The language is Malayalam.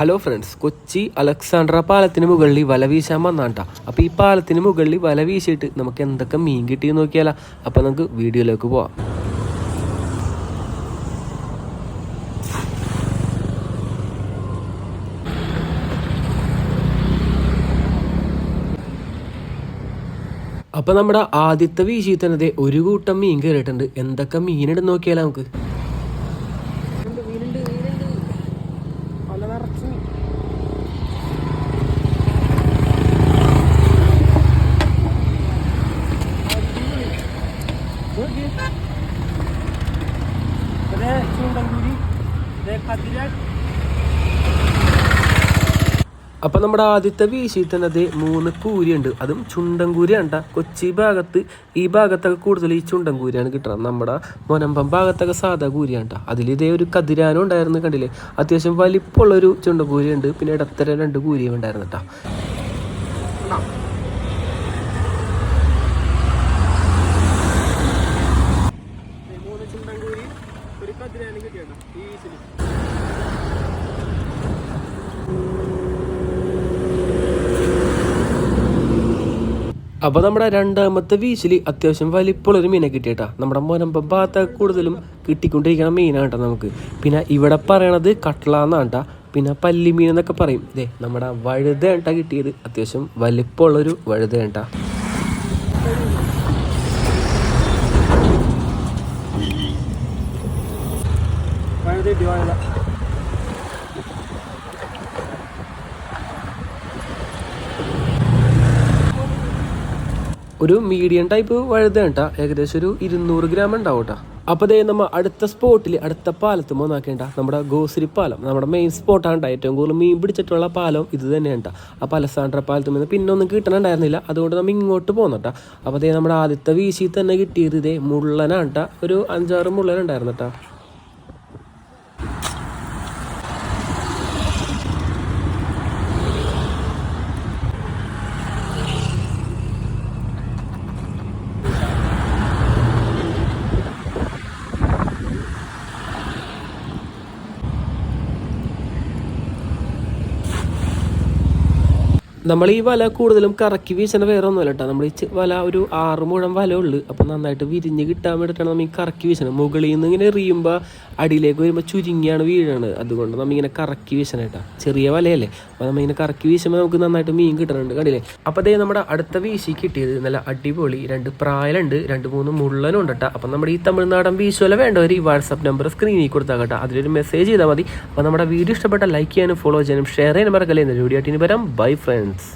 ഹലോ ഫ്രണ്ട്സ് കൊച്ചി അലക്സാണ്ട്ര പാലത്തിന് മുകളിൽ വല വീശാൻ വന്നാട്ടാ. അപ്പോൾ ഈ പാലത്തിന് മുകളിൽ വല വീശിയിട്ട് നമുക്ക് എന്തൊക്കെ മീൻ കിട്ടിയെന്ന് നോക്കിയാലോ. അപ്പോൾ നമുക്ക് വീഡിയോയിലേക്ക് പോവാം. അപ്പോൾ നമ്മുടെ ആദ്യത്തെ വീശി തന്നെ ഒരു കൂട്ടം മീൻ കയറിയിട്ടുണ്ട് എന്തൊക്കെ മീനുണ്ടെന്ന് നോക്കിയാലോ നമുക്ക്. അപ്പൊ നമ്മുടെ ആദ്യത്തെ വീശിയിൽ തന്നെ ദേ മൂന്ന് കൂരിയുണ്ട്. അതും ചുണ്ടൻ കൂരിയാണ് ട്ടാ. കൊച്ചി ഭാഗത്ത് ഈ ഭാഗത്തൊക്കെ കൂടുതൽ ഈ ചുണ്ടൻകൂരിയാണ് കിട്ടണം കിട്ടുന്നത് നമ്മുടെ മൊനമ്പം ഭാഗത്തൊക്കെ സാധാ കൂരിയാണ്. അതിൽ ഇതേ ഒരു കതിരാനും ഉണ്ടായിരുന്നു കണ്ടില്ലേ? അത്യാവശ്യം വലിപ്പമുള്ളൊരു ചുണ്ടൻകൂരിയുണ്ട് പിന്നെ ഇടത്തരം രണ്ട് കൂരിയും ഉണ്ടായിരുന്നു കേട്ടോ അപ്പോൾ നമ്മുടെ രണ്ടാമത്തെ വീശിൽ അത്യാവശ്യം വലിപ്പമുള്ളൊരു മീനെ കിട്ടിയിട്ടാ. നമ്മുടെ മുനമ്പം ഭാഗത്ത് കൂടുതലും കിട്ടിക്കൊണ്ടിരിക്കുന്ന മീനാണ് നമുക്ക്. പിന്നെ ഇവിടെ പറയണത് കട്ട്ള എന്നാണ് പിന്നെ പല്ലിമീൻ എന്നൊക്കെ പറയും. ദേ നമ്മുടെ വഴുത കേട്ടാ കിട്ടിയത്. അത്യാവശ്യം വലിപ്പമുള്ളൊരു വഴുത ഒരു മീഡിയം ടൈപ്പ് വഴുത കേട്ടാ ഏകദേശം ഒരു ഇരുന്നൂറ് ഗ്രാം ഉണ്ടാവും കേട്ടോ അപ്പോൾ ദേ നമ്മ അടുത്ത സ്പോട്ടിൽ അടുത്ത പാലത്ത് മൂന്നാക്കേണ്ട നമ്മുടെ ഗോസരി പാലം. നമ്മുടെ മെയിൻ സ്പോട്ടാണ് ട്ടോ. ഏറ്റവും കൂടുതൽ മീൻ പിടിച്ചിട്ടുള്ള പാലം ഇത് തന്നെയാണ് ആ അപ്പോൾ പാലത്തും നിന്ന് പിന്നെ ഒന്നും കിട്ടണുണ്ടായിരുന്നില്ല. അതുകൊണ്ട് നമ്മൾ ഇങ്ങോട്ട് പോന്നട്ടാ അപ്പോൾ അതേ നമ്മുടെ ആദ്യത്തെ വീശി തന്നെ കിട്ടിയത് ഇതേ മുള്ളനാണ്. ഒരു അഞ്ചാറ് മുള്ളനുണ്ടായിരുന്നു കേട്ടോ നമ്മൾ ഈ വല കൂടുതലും കറക്കി വീശണ വേറെ ഒന്നുമല്ല കേട്ടോ നമ്മൾ ഈ വല ഒരു ആറ് മുഴം വല ഉള്ളു. അപ്പോൾ നന്നായിട്ട് വിരിഞ്ഞ് കിട്ടാൻ വേണ്ടിയിട്ടാണ് നമ്മൾ ഈ കറക്കി വീശണം മുകളിൽ നിന്ന് ഇങ്ങനെ എറിയുമ്പോൾ അടിയിലേക്ക് വരുമ്പോൾ ചുരുങ്ങിയാണ് വീഴണത്. അതുകൊണ്ട് നമ്മൾ ഇങ്ങനെ കറക്കി വീശണം കേട്ടോ ചെറിയ വലയല്ലേ? അപ്പോൾ നമ്മൾ ഇങ്ങനെ കറക്കി വീശുമ്പോൾ നമുക്ക് നന്നായിട്ട് മീൻ കിട്ടുന്നുണ്ട് കണ്ടില്ലേ? അപ്പോൾ അതേ നമ്മുടെ അടുത്ത വീശി കിട്ടിയത് നല്ല അടിപൊളി രണ്ട് പ്രായലുണ്ട് രണ്ട് മൂന്ന് മുള്ളനും ഉണ്ട് കേട്ടോ അപ്പം നമ്മുടെ ഈ തമിഴ്നാടൻ വീശുവല വേണ്ടവർ ഈ വാട്സപ്പ് നമ്പർ സ്ക്രീനിൽ കൊടുത്താൽ കേട്ടോ. അതിലൊരു മെസ്സേജ് ചെയ്താൽ മതി. അപ്പോൾ നമ്മുടെ വീഡിയോ ഇഷ്ടപ്പെട്ട ലൈക്ക് ചെയ്യാനും ഫോളോ ചെയ്യാനും ഷെയർ ചെയ്യാനും മറക്കല്ലേ. എന്ന വീഡിയോ ആയിട്ട് ഇനി വരാം. Bye friends